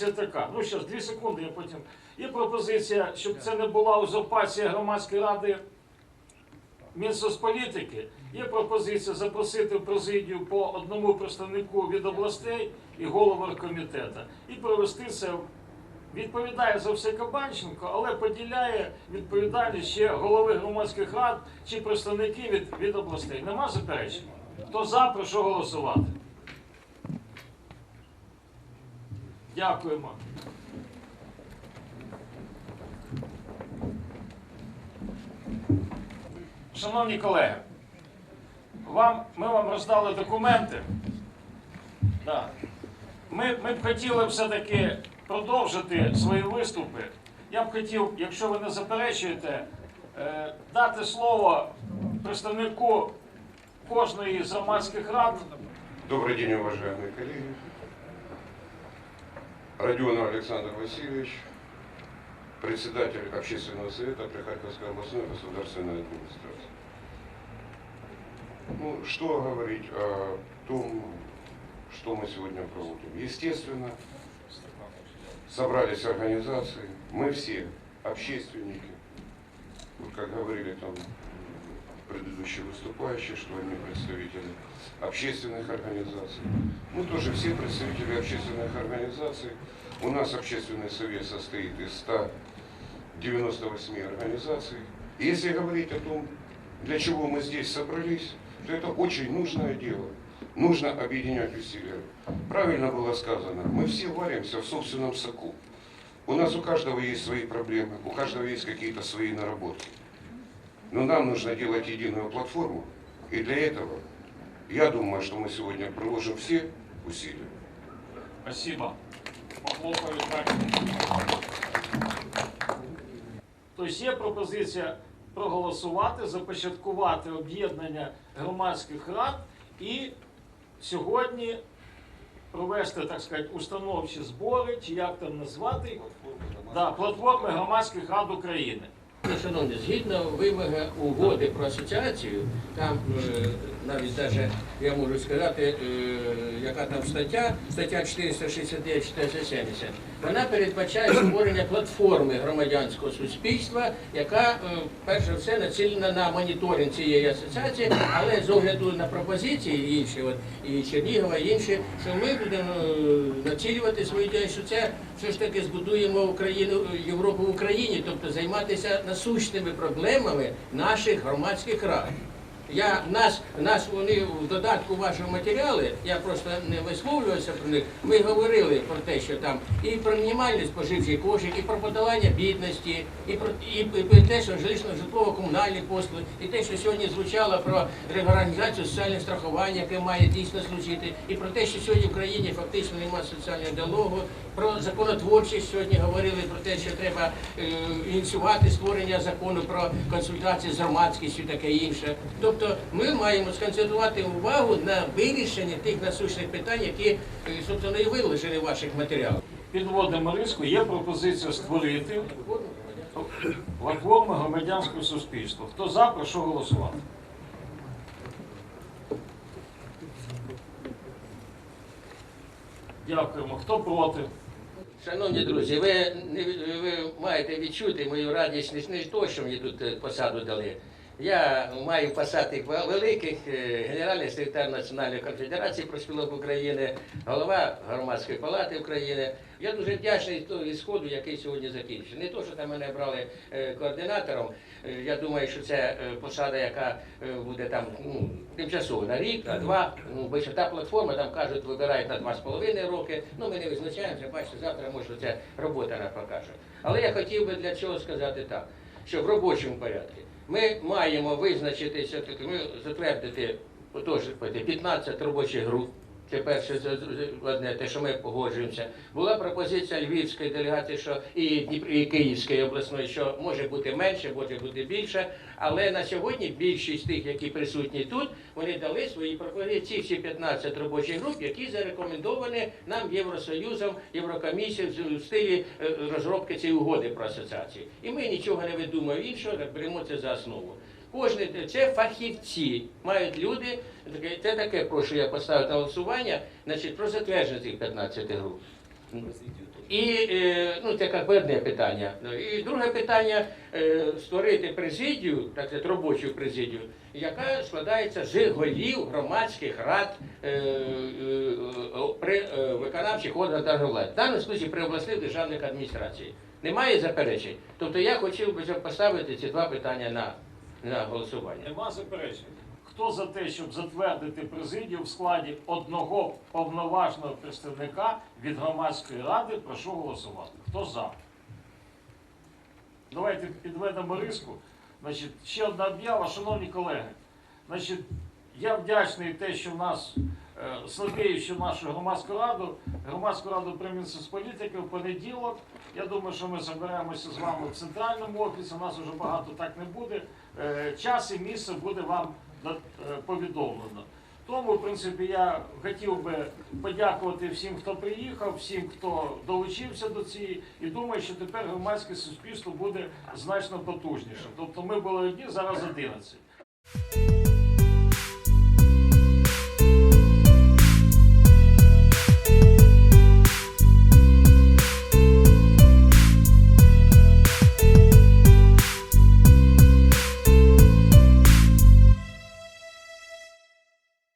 пропозиція така. Ну що ж, дві секунди, я потім. Є пропозиція, щоб це не була узурпація громадської ради Мінсоцполітики. Є пропозиція запросити в президію по одному представнику від областей і голову комітету. І провести це. Відповідає за все Кабанченко, але поділяє відповідальність ще голови громадських рад чи представники від, від областей. Нема заперечень? Хто за, прошу голосувати. Дякуємо. Шановні колеги, вам, ми вам роздали документи. Да. Ми, ми б хотіли все-таки продовжити свої виступи. Я б хотів, якщо ви не заперечуєте, е, дати слово представнику кожної з громадських рад. Добрый день, уважаемые коллеги. Родионов Александр Васильевич, председатель Общественного совета при Харьковской областной государственной администрации. Ну, что говорить о том, что мы сегодня проводим? Естественно, собрались организации, мы все общественники, как говорили там предыдущие выступающие, что они представители общественных организаций. Мы тоже все представители общественных организаций. У нас общественный совет состоит из 198 организаций. И если говорить о том, для чего мы здесь собрались, то это очень нужное дело. Нужно объединять усилия. Правильно было сказано, мы все варимся в собственном соку. У нас у каждого есть свои проблемы, у каждого есть какие-то свои наработки. Но нам нужно делать единую платформу. И для этого, я думаю, что мы сегодня приложим все усилия. Спасибо. Похлопаю так. Тобто є пропозиція проголосувати, започаткувати об'єднання громадських рад і сьогодні провести, так сказати, установчі збори, чи як там назвати, да, платформи громадських рад України. Шановні, згідно вимоги угоди про асоціацію, там е, навіть даже, я можу сказати, е, яка там стаття, стаття 469-470, вона передбачає створення платформи громадянського суспільства, яка е, перш за все націлена на моніторинг цієї асоціації, але з огляду на пропозиції інші, от, і Чернігова, і інші, що ми будемо націлювати свою діяльність, що це все ж таки збудуємо Україну, Європу в Україні, тобто займатися насущними проблемами наших громадських рад. Я нас, нас вони в додатку вашого матеріалу, я просто не висловлювався про них. Ми говорили про те, що там і про мінімальний споживчий кошик, і про подолання бідності, і про і, і про те, що жилищно житлово комунальні послуги, і те, що сьогодні звучало про реорганізацію соціального страхування, яке має дійсно служити, і про те, що сьогодні в країні фактично немає соціального діалогу, про законотворчість сьогодні говорили про те, що треба е, ініціювати створення закону про консультації з громадськістю, таке інше. Тобто ми маємо сконцентрувати увагу на вирішенні тих насущних питань, які е, собственно і виложені в ваших матеріалах. Підводимо риску, є пропозиція створити платформу громадянського суспільства. Хто за, прошу голосувати. Дякуємо. Хто проти? Шановні друзі, ви, ви маєте відчути мою радість не з того, що мені тут е, посаду дали. Я маю посади великих, е, генеральний секретар Національної конфедерації профспілок України, голова громадської палати України. Я дуже вдячний того ісходу, який сьогодні закінчився. Не то, що там мене брали е, координатором. Е, Я думаю, що це посада, яка буде там ну, тимчасово на рік, на два. Ну, бо що та платформа там кажуть, вибирають на два з половиною роки. Ну ми не визначаємося. Бачите, завтра може це робота нам покаже. Але я хотів би для цього сказати так, що в робочому порядку ми маємо визначитися, ми затвердити отож, 15 робочих груп. Це перше з- з- одне, те, що ми погоджуємося. Була пропозиція львівської делегації, що і, Дніп- і Київської обласної, що може бути менше, може бути більше. Але на сьогодні більшість тих, які присутні тут, вони дали свої пропозиції, всі 15 робочих груп, які зарекомендовані нам Євросоюзом, Єврокомісією в- стилі е, розробки цієї угоди про асоціацію. І ми нічого не видумаємо іншого, беремо це за основу. Кожне це фахівці, мають люди. Це таке, прошу я поставити на голосування, значить, про затвердження цих 15 груп. І е, ну, це як одне питання. І друге питання е, створити президію, так сказати, робочу президію, яка складається з голів громадських рад е, при виконавчих органах влади. В даному случаї при обласних державних адміністраціях. Немає заперечень. Тобто я хотів би поставити ці два питання на, на голосування. Нема заперечень. Хто за те, щоб затвердити президію в складі одного повноважного представника від громадської ради, прошу голосувати. Хто за? Давайте підведемо риску. Значить, ще одна об'ява, шановні колеги. Значить, я вдячний те, що в нас е, нашу громадську раду, громадську раду при Мінсоцполітики в понеділок. Я думаю, що ми зберемося з вами в центральному офісі. У нас вже багато так не буде. Е, Час і місце буде вам е, повідомлено. Тому, в принципі, я хотів би подякувати всім, хто приїхав, всім, хто долучився до цієї, і думаю, що тепер громадське суспільство буде значно потужніше. Тобто ми були одні, зараз 11.